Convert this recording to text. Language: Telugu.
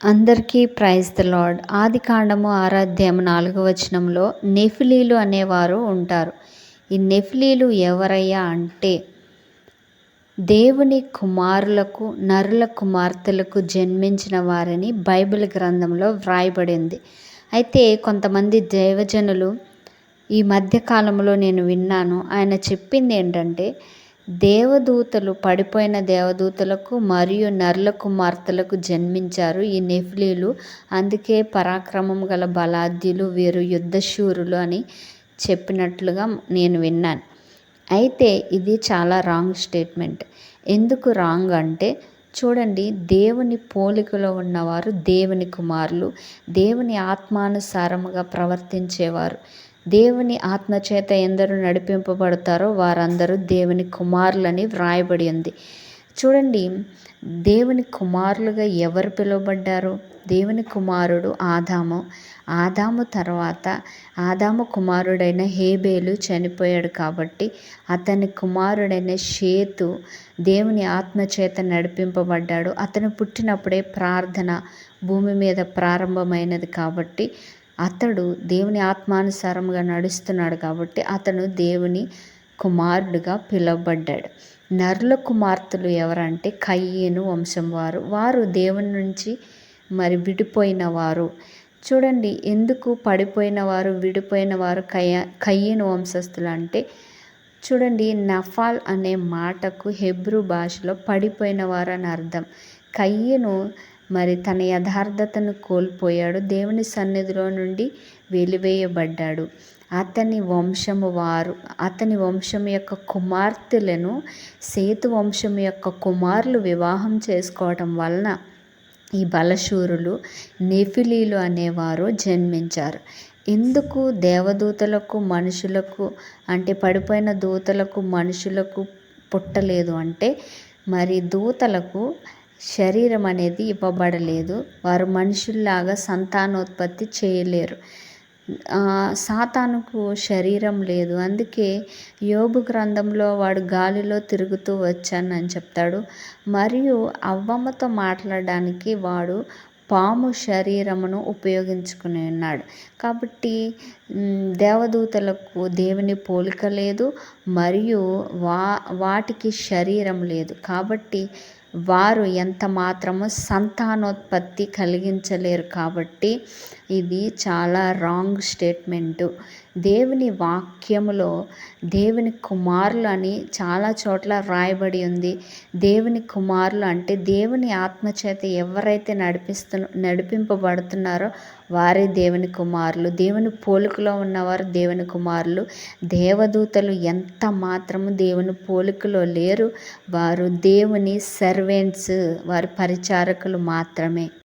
అందరికీ ప్రైజ్ ద లాడ్ ఆది కాండము ఆరాధ్యం నాలుగు వచనంలో నెఫిలీలు అనేవారు ఉంటారు. ఈ నెఫిలీలు ఎవరయ్యా అంటే దేవుని కుమారులకు నరుల కుమార్తెలకు జన్మించిన వారని బైబిల్ గ్రంథంలో వ్రాయబడింది. అయితే కొంతమంది దైవజనులు ఈ మధ్యకాలంలో నేను విన్నాను. ఆయన చెప్పింది ఏంటంటే దేవదూతలు పడిపోయిన దేవదూతలకు మరియు నర్ల కుమార్తెలకు జన్మించారు ఈ నెఫ్లీలు. అందుకే పరాక్రమం గల బలాద్యులు వీరు యుద్ధశూరులు అని చెప్పినట్లుగా నేను విన్నాను. అయితే ఇది చాలా రాంగ్ స్టేట్మెంట్. ఎందుకు రాంగ్ అంటే చూడండి దేవుని పోలికలో ఉన్నవారు దేవుని కుమారులు దేవుని ఆత్మానుసారముగా ప్రవర్తించేవారు. దేవుని ఆత్మచేత ఎందరు నడిపింపబడతారో వారందరూ దేవుని కుమారులని వ్రాయబడి ఉంది. చూడండి దేవుని కుమారులుగా ఎవరు పిలువబడ్డారు? దేవుని కుమారుడు ఆదాము. ఆదాము తర్వాత ఆదాము కుమారుడైన హేబేలు చనిపోయాడు కాబట్టి అతని కుమారుడైన షేతు దేవుని ఆత్మచేత నడిపింపబడ్డాడు. అతను పుట్టినప్పుడే ప్రార్థన భూమి మీద ప్రారంభమైనది కాబట్టి అతడు దేవుని ఆత్మానుసారంగా నడుస్తున్నాడు కాబట్టి అతను దేవుని కుమారుడుగా పిలువబడ్డాడు. నరుల కుమార్తెలు ఎవరంటే కయ్యేను వంశం వారు. వారు దేవుని నుంచి మరి విడిపోయిన వారు. చూడండి ఎందుకు పడిపోయిన వారు విడిపోయిన వారు కయ్య కయ్యను వంశస్థులు అంటే చూడండి నఫాల్ అనే మాటకు హెబ్రూ భాషలో పడిపోయిన వారు అని అర్థం. కయ్యను మరి తన యథార్థతను కోల్పోయాడు. దేవుని సన్నిధిలో నుండి వెలివేయబడ్డాడు. అతని వంశము వారు అతని వంశం యొక్క కుమార్తెలను సేతు వంశం యొక్క కుమారులు వివాహం చేసుకోవటం వలన ఈ బలశూరులు నెఫిలీలు అనేవారు జన్మించారు. ఎందుకు దేవదూతలకు మనుషులకు అంటే పడిపోయిన దూతలకు మనుషులకు పుట్టలేదు అంటే మరి దూతలకు శరీరం అనేది ఇవ్వబడలేదు. వారు మనుషుల్లాగా సంతానోత్పత్తి చేయలేరు. సాతానుకు శరీరం లేదు. అందుకే యోబు గ్రంథంలో వాడు గాలిలో తిరుగుతూ వచ్చానని చెప్తాడు. మరియు అవ్వమ్మతో మాట్లాడడానికి వాడు పాము శరీరమును ఉపయోగించుకుని ఉన్నాడు. కాబట్టి దేవదూతలకు దేవుని పోలిక లేదు. మరియు వా వాటికి శరీరం లేదు. కాబట్టి వారు ఎంత మాత్రము సంతానోత్పత్తి కలిగించలేరు కాబట్టి ఇది చాలా రాంగ్ స్టేట్మెంటు. దేవుని వాక్యములో దేవుని కుమారులు అని చాలా చోట్ల వ్రాయబడి ఉంది. దేవుని కుమారులు అంటే దేవుని ఆత్మచేత ఎవరైతే నడిపిస్తు నడిపింపబడుతున్నారో వారే దేవుని కుమారులు. దేవుని పోలికలో ఉన్నవారు దేవుని కుమారులు. దేవదూతలు ఎంత మాత్రము దేవుని పోలికలో లేరు. వారు దేవుని సర్వెంట్స్ వారి పరిచారకులు మాత్రమే.